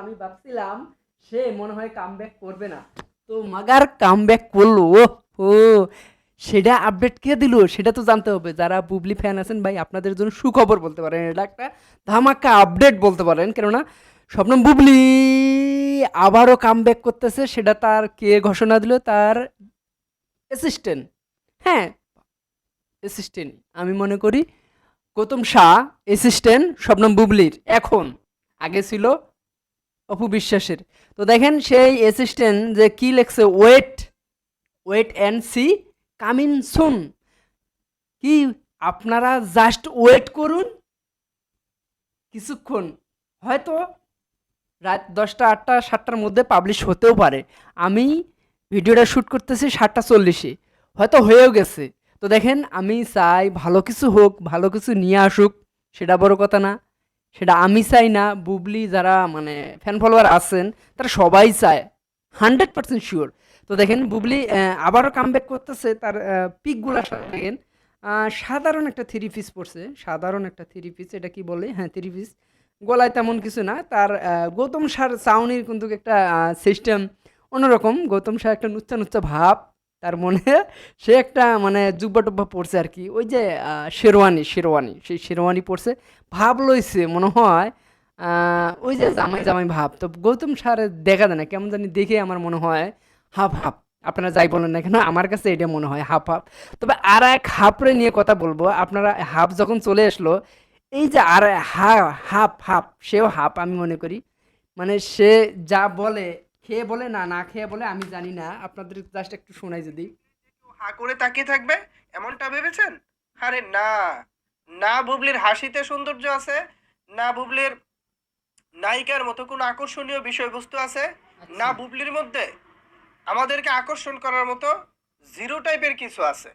আমি ভাবছিলাম সে মনে হয় কামব্যাক করবে না। তো মাগার কামব্যাক করল ও সেটা আপডেট কে দিল? সেটা তো জানতে হবে। যারা বুবলি ফ্যান আছেন ভাই, আপনাদের জন্য সুখবর বলতে পারেন। এটা একটা ধামাকা আপডেট বলতে পারেন। কেননা স্বপ্নম বুবলি আবারও কামব্যাক করতেছে। সেটা তার কে ঘোষণা দিল? তার অ্যাসিস্ট্যান্ট হ্যাঁ অ্যাসিস্ট্যান্ট আমি মনে করি গৌতম শাহ অ্যাসিস্ট্যান্ট স্বপ্নম বুবলির, এখন। আগে ছিল অপু বিশ্বাসের। তো দেখেন সেই অ্যাসিস্ট্যান্ট যে কি লেখছে wait wait and see coming soon কি, আপনারা জাস্ট ওয়েট করুন কিছুক্ষণ। হয়তো রাত দশটা, আটটা, সাতটার মধ্যে পাবলিশ হতেও পারে। আমি ভিডিওটা শ্যুট করতেছি সাতটা চল্লিশে। হয়তো হয়েও গেছে। তো দেখেন আমি চাই ভালো কিছু হোক, ভালো কিছু নিয়ে আসুক, সেটা বড় কথা না। সেটা আমি চাই না, বুবলি যারা মানে ফ্যান ফলোয়ার আছেন, তারা সবাই চায় হান্ড্রেড পার্সেন্ট শিওর তো দেখেন, বুবলি আবারও কামব্যাক করতেছে তার পিকগুলো দেখেন সাধারণ একটা থ্রি পিস পড়ছে সাধারণ একটা থ্রি পিস এটা কি বলে? হ্যাঁ থ্রি পিস গলায় তেমন কিছু না, তার গৌতম সার, চাউনির কিন্তু একটা সিস্টেম অন্যরকম। গৌতম সার একটা নুচ্চা নুচ্চা ভাব তার মনে সে একটা মানে জুব্বা টুব্বা পড়ছে আর কি। ওই যে শেরওয়ানি শেরওয়ানি, সেই শেরওয়ানি পড়ছে ভাব লইছে, মনে হয় ওই যে জামাই জামাই ভাব। তো গৌতম সার দেখা যায় না, কেমন জানি দেখে আমার মনে হয় হাফ হাফ। আপনারা যাই বলেন না কেন, আমার কাছে এটা মনে হয় হাফ হাফ। তবে আর এক হাফরে নিয়ে কথা বলব, আপনারা হাফ যখন চলে আসলো, এই যে আর হাফ হাফ, সেও হাফ আমি মনে করি। মানে সে যা বলে খেয়ে বলে না না খেয়ে বলে আমি জানি না। আপনাদের জাস্ট একটু শোনাই যদি। হা করে তাকিয়ে থাকবে এমনটা ভেবেছেন? আরে না। না বুবলির হাসিতে সৌন্দর্য আছে না বুবলির নায়িকার মতো কোনো আকর্ষণীয় বিষয়বস্তু আছে না বুবলির মধ্যে আমাদেরকে আকর্ষণ করার মতো জিরো টাইপের কিছু আছে।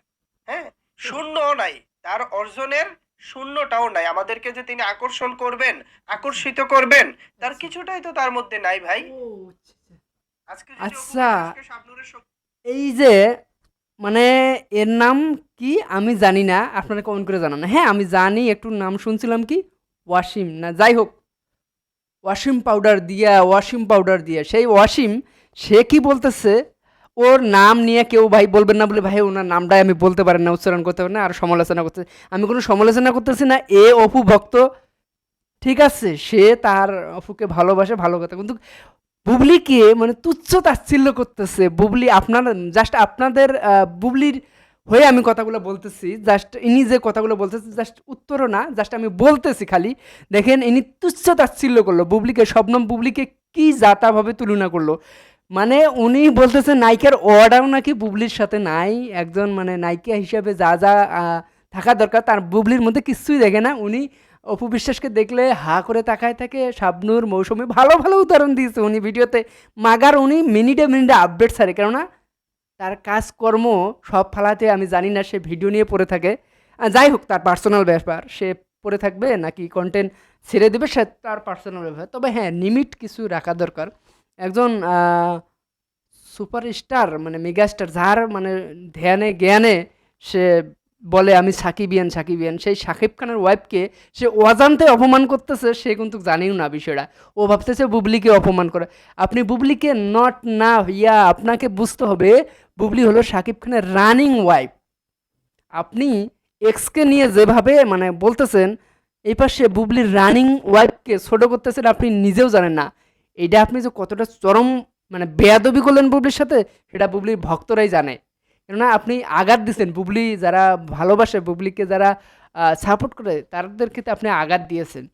হ্যাঁ? শূন্যও নাই। তার অর্জনের শূন্যটাও নাই। আমাদেরকে যে তিনি আকর্ষণ করবেন আকর্ষিত করবেন তার কিছুটাই তো তার মধ্যে নাই ভাই। অপু আচ্ছা। এই যে মানে এর নাম কি আমি জানি না আপনারা কমেন্ট করে জানান। হ্যাঁ আমি জানি একটু নাম শুনছিলাম কি? ওয়াসিম। না যাই হোক। ওয়াসিম পাউডার দিয়া ওয়াসিম পাউডার দিয়া। সেই ওয়াসিম সে কি বলতেছে? ওর নাম নিয়ে কেউ ভাই বলবেন না বলে ভাই ওনার নামটাই আমি বলতে পারেন না উচ্চারণ করতে পারেন না আর সমালোচনা করতে আমি কোনো সমালোচনা করতেছি না এ অপু ভক্ত। ঠিক আছে সে তার অপুকে ভালোবাসে ভালো কথা। কিন্তু বুবলিকে মানে তুচ্ছ তাচ্ছিল্য করতেছে। বুবলি আপনার জাস্ট আপনাদের বুবলির হয়ে আমি কথাগুলো বলতেছি। জাস্ট ইনি যে কথাগুলো বলতেছে জাস্ট উত্তরও না জাস্ট আমি বলতেছি খালি। দেখেন, ইনি তুচ্ছ তাচ্ছিল্য করল। বুবলিকে, শবনম বুবলিকে কি যাতাভাবে তুলনা করল? মানে উনি বলতেছে, নায়িকার অর্ডারও নাকি বুবলির সাথে নাই। একজন মানে নায়িকা হিসাবে যা যা থাকা দরকার, তার বুবলির মধ্যে কিছুই দেখে না। উনি অপু বিশ্বাসকে দেখলে হা করে তাকায় থাকে। শাবনুর মৌসুমে ভালো ভালো উদাহরণ দিয়েছে উনি ভিডিওতে। মাগার উনি মিনিটে মিনিটে আপডেট ছাড়ে কেননা তার কাজকর্ম সব ফালাতে আমি জানি না, সে ভিডিও নিয়ে পড়ে থাকে। যাই হোক, তার পার্সোনাল ব্যাপার। সে পড়ে থাকবে নাকি কন্টেন্ট ছেড়ে দেবে, সে তার পার্সোনাল ব্যাপার। তবে হ্যাঁ লিমিট কিছু রাখা দরকার। একজন সুপারস্টার মানে মেগাস্টার যার মানে ধ্যানে, জ্ঞানে সে বলে, আমি সাকিবিয়ান সাকিবিয়ান। সেই সাকিব খানের ওয়াইফকে সে অজান্তে অপমান করতেছে, সে কিন্তু জানিও না বিষয়টা। ও ভাবতেছে বুবলিকে অপমান করে। আপনি বুবলিকে নট না হইয়া আপনাকে বুঝতে হবে, বুবলি হলো সাকিব খানের রানিং ওয়াইফ আপনি এক্সকে নিয়ে যেভাবে মানে বলতেছেন, এই পাশে বুবলির রানিং ওয়াইফকে ছোট করতেছেন আপনি নিজেও জানেন না। এটা আপনি যে কতটা চরম মানে বেয়াদবি করলেন বুবলির সাথে, সেটা বুবলির ভক্তরাই জানে। কেননা আপনি আঘাত দিচ্ছেন বুবলি যারা ভালোবাসে, বুবলিকে যারা সাপোর্ট করে, তাদের ক্ষেত্রে আপনি আঘাত দিয়েছেন।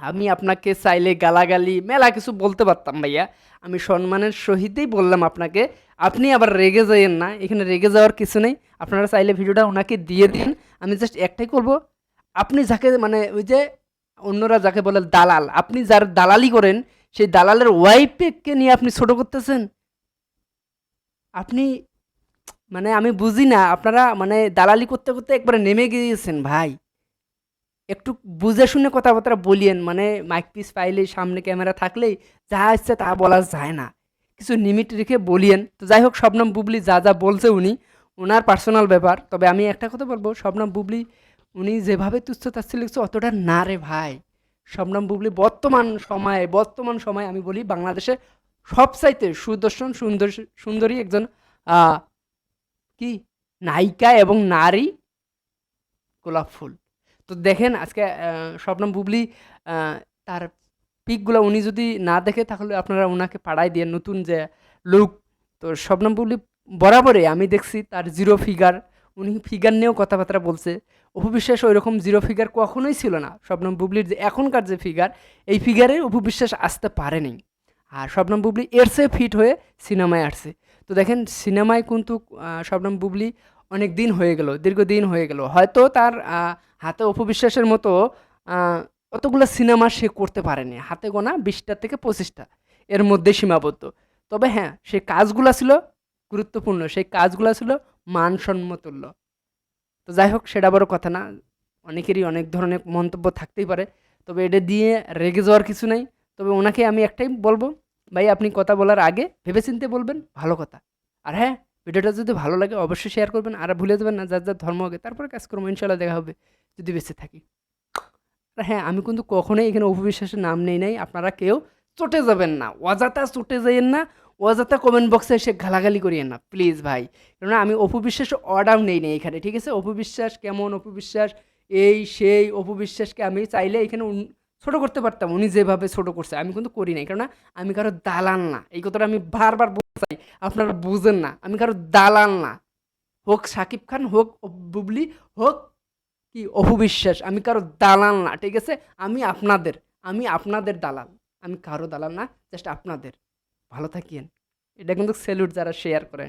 আমি আপনাকে চাইলে গালাগালি, মেলা কিছু বলতে পারতাম ভাইয়া। আমি সম্মানের সহিতই বললাম আপনাকে, আপনি আবার রেগে যাইয়েন না, এখানে রেগে যাওয়ার কিছু নেই। আপনারা চাইলে ভিডিওটা ওনাকে দিয়ে দিন। আমি জাস্ট একটাই করব, আপনি যাকে মানে ওই যে অন্যরা যাকে বলে দালাল, আপনি যার দালালি করেন, সেই দালালের ওয়াইফকে নিয়ে আপনি ছোট করতেছেন? আপনি মানে আমি বুঝি না, আপনারা মানে দালালি করতে করতে একবারে নেমে গিয়েছেন ভাই। একটু বুঝে শুনে কথাবার্তা বলিয়েন মানে মাইক পিস পাইলে সামনে ক্যামেরা থাকলেই যা আসছে তা বলা যায় না। কিছু লিমিট রেখে বলিয়েন। তো যাই হোক, শবনম বুবলি যা যা বলছে উনি ওনার পার্সোনাল ব্যাপার। তবে আমি একটা কথা বলব, শবনম বুবলি, উনি যেভাবে তুচ্ছ তাচ্ছিল্য লিখছে অতটা না রে ভাই। শবনম বুবলি বর্তমান সময়ে বর্তমান সময়ে আমি বলি বাংলাদেশে সবচাইতে সুদর্শন, সুন্দর, সুন্দরী একজন কি? নায়িকা এবং নারী গোলাপ ফুল। তো দেখেন আজকে স্বপ্নম বুবলি তার পিকগুলো উনি যদি না দেখে তাহলে আপনারা ওনাকে পাড়ায় দিয়ে নতুন যে লুক তো স্বপ্নম বুবলি বরাবরই আমি দেখছি তার জিরো ফিগার উনি ফিগার নিয়েও কথাবার্তা বলছে। অপবিশ্বাস ওই রকম জিরো ফিগার কখনোই ছিল না। শবনম বুবলির যে এখনকার যে ফিগার এই ফিগারে অপবিশ্বাস আসতে পারেনি। আর শবনম বুবলি এর চেয়ে ফিট হয়ে সিনেমায় আসছে। তো দেখেন, সিনেমায় কিন্তু শবনম বুবলি অনেক দিন হয়ে গেল, দীর্ঘদিন হয়ে গেল। হয়তো তার হাতে অপবিশ্বাসের মতো অতগুলো সিনেমা সে করতে পারেনি। হাতে গোনা বিশটা থেকে পঁচিশটা, এর মধ্যে সীমাবদ্ধ। তবে হ্যাঁ সে কাজগুলো ছিল গুরুত্বপূর্ণ। সেই কাজগুলো ছিল মানসম্মতুল্য। তো যাই হোক, সেটা বড় কথা না। অনেকেরই অনেক ধরনের মন্তব্য থাকতেই পারে। তবে এটা দিয়ে রেগে যাওয়ার কিছু নাই। তবে ওনাকে আমি একটাই বলব ভাই, আপনি কথা বলার আগে ভেবেচিন্তে বলবেন, ভালো কথা। আর হ্যাঁ ভিডিওটা যদি ভালো লাগে অবশ্যই শেয়ার করবেন, আর ভুলে যাবেন না, যার যার ধর্ম হবে তারপরে কাজ করব ইনশাল্লাহ দেখা হবে, যদি বেঁচে থাকি। আর হ্যাঁ আমি কিন্তু কখনোই এখানে অপবিশ্বাসের নাম নেই নাই, আপনারা কেউ চটে যাবেন না, অযথা চটে যাইয়েন না, অযথা কমেন্ট বক্সে এসে গালাগালি করিয়েন না প্লিজ ভাই। কেননা আমি অপবিশ্বাস অর্ডার নেই নেই এখানে, ঠিক আছে? অপবিশ্বাস কেমন অপবিশ্বাস? এই, সেই অপবিশ্বাসকে আমি চাইলে এখানে ছোট করতে পারতাম, উনি যেভাবে ছোট করছে, আমি কিন্তু করি নাই। কেননা আমি কারও দালাল না। এই কথাটা আমি বারবার বলতে চাই, আপনারা বুঝেন না, আমি কারও দালাল না। হোক সাকিব খান, হোক বুবলি, হোক কি অপবিশ্বাস আমি কারও দালাল না, ঠিক আছে? আমি আপনাদের আমি আপনাদের দালাল। আমি কারও দালাল না জাস্ট আপনাদের। ভালো থাকিয়েন। এটা কিন্তু স্যালুট যারা শেয়ার করে।